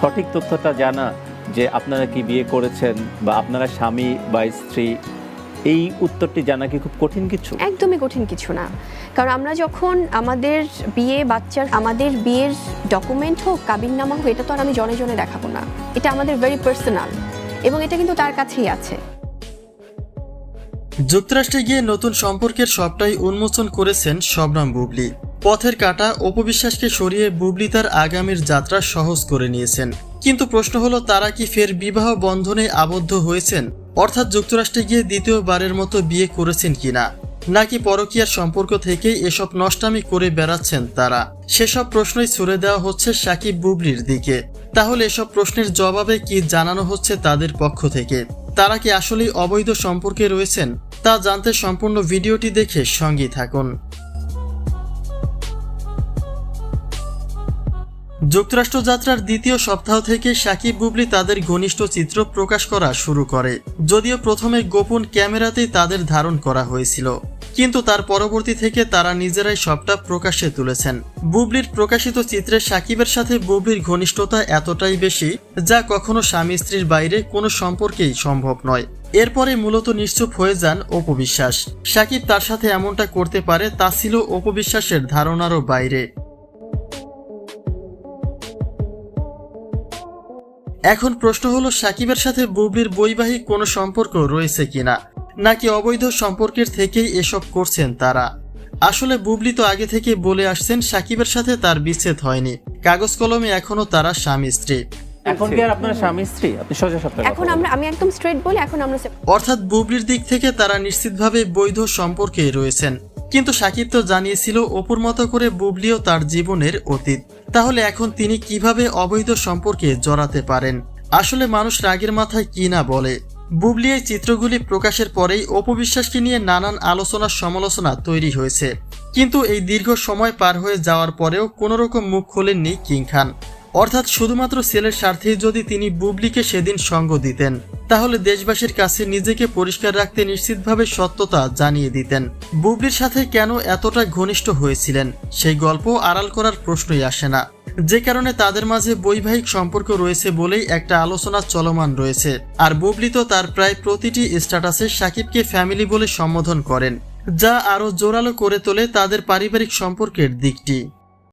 সঠিক তথ্যটা জানা যে আপনারা কি বিয়ে করেছেন বা আপনারা স্বামী বা স্ত্রী এই উত্তরটি জানা কি খুব কঠিন কিছু? একদমই কঠিন কিছু না। কারণ আমরা যখন আমাদের বিয়ে বাচ্চার আমাদের বিয়ের ডকুমেন্ট হোক কাবিননামা হোক এটা তো আর আমি জনে জনে দেখাবো না। এটা আমাদের ভেরি পার্সোনাল এবং এটা কিন্তু তার কাছেই আছে। যুক্তরাষ্ট্রে গিয়ে নতুন সম্পর্কের সবটাই উন্মোচন করেছেন শবনম বুবলি। পথের কাটা অপবিশ্বাসকে সরিয়ে বুবলি তার আগামীর যাত্রা সহজ করে নিয়েছেন। কিন্তু প্রশ্ন হলো, তারা কি ফের বিবাহ বন্ধনে আবদ্ধ হয়েছেন? অর্থাৎ যুক্তরাষ্ট্রে গিয়ে দ্বিতীয়বারের মতো বিয়ে করেছেন কিনা? নাকি পরকীয়ার সম্পর্ক থেকেই এসব নষ্টামি করে বেড়াচ্ছেন তারা? সেসব প্রশ্নই ছুড়ে দেওয়া হচ্ছে সাকিব বুবলির দিকে। তাহলে এসব প্রশ্নের জবাবে কি জানানো হচ্ছে তাদের পক্ষ থেকে? তারা কি আসলেই অবৈধ সম্পর্কে রয়েছেন? তা জানতে সম্পূর্ণ ভিডিওটি দেখে সঙ্গী থাকুন। যুক্তরাষ্ট্র যাত্রার দ্বিতীয় সপ্তাহ থেকে সাকিব বুবলি তাদের ঘনিষ্ঠ চিত্র প্রকাশ করা শুরু করে, যদিও প্রথমে গোপন ক্যামেরাতেই তাদের ধারণ করা হয়েছিল। কিন্তু তার পরবর্তী থেকে তারা নিজেরাই সবটা প্রকাশ্যে তুলেছেন। বুবলির প্রকাশিত চিত্রে সাকিবের সাথে বুবলির ঘনিষ্ঠতা এতটাই বেশি, যা কখনো স্বামী স্ত্রীর বাইরে কোনো সম্পর্কেই সম্ভব নয়। এরপরে মূলত নিশ্চুপ হয়ে যান অপবিশ্বাস সাকিব তার সাথে এমনটা করতে পারে তা ছিল অপবিশ্বাসের ধারণারও বাইরে। এখন প্রশ্ন হলো সাকিবের সাথে বুবলির বৈবাহিক কোনো সম্পর্ক রয়েছে কিনা? নাকি অবৈধ সম্পর্কের থেকেই এসব করছেন তারা? আসলে বুবলি তো আগে থেকে বলে আসছেন সাকিবের সাথে তার বিচ্ছেদ হয়নি। কাগজ কলমে এখনও তারা স্বামী স্ত্রী। এখন কি আর আপনারা স্বামী স্ত্রী? আপনি সোজা সপ্তাহে এখন আমরা আমি একদম স্ট্রেট বলি এখন আমরা অর্থাৎ বুবলির দিক থেকে তারা নিশ্চিতভাবে বৈধ সম্পর্কে রয়েছেন। কিন্তু সাকিব তো জানিয়েছিল অপুর মতো করে বুবলিও তার জীবনের অতীত। তাহলে এখন তিনি কীভাবে অবৈধ সম্পর্কে জড়াতে পারেন? আসলে মানুষ রাগের মাথায় কি না বলে? বুবলি এই চিত্রগুলি প্রকাশের পরেই অপবিশ্বাসকে নিয়ে নানান আলোচনা সমালোচনা তৈরি হয়েছে। কিন্তু এই দীর্ঘ সময় পার হয়ে যাওয়ার পরেও কোনো রকম মুখ খোলেননি কিং খান। অর্থাৎ শুধুমাত্র ছেলের স্বার্থেই যদি তিনি বুবলিকে সেদিন সঙ্গ দিতেন। তাহলে দেশবাসীর কাছে নিজেকে পরিষ্কার রাখতে নিশ্চিতভাবে সত্যতা জানিয়ে দিতেন। বুবলির সাথে কেন এতটা ঘনিষ্ঠ হয়েছিলেন? সেই গল্প আড়াল করার প্রশ্নই আসে না। যে কারণে তাদের মাঝে বৈবাহিক সম্পর্ক রয়েছে বলেই একটা আলোচনা চলমান রয়েছে। আর বুবলি তো তার প্রায় প্রতিটি স্ট্যাটাসে সাকিবকে ফ্যামিলি বলে সম্বোধন করেন, যা আরও জোরালো করে তোলে তাদের পারিবারিক সম্পর্কের দিকটি।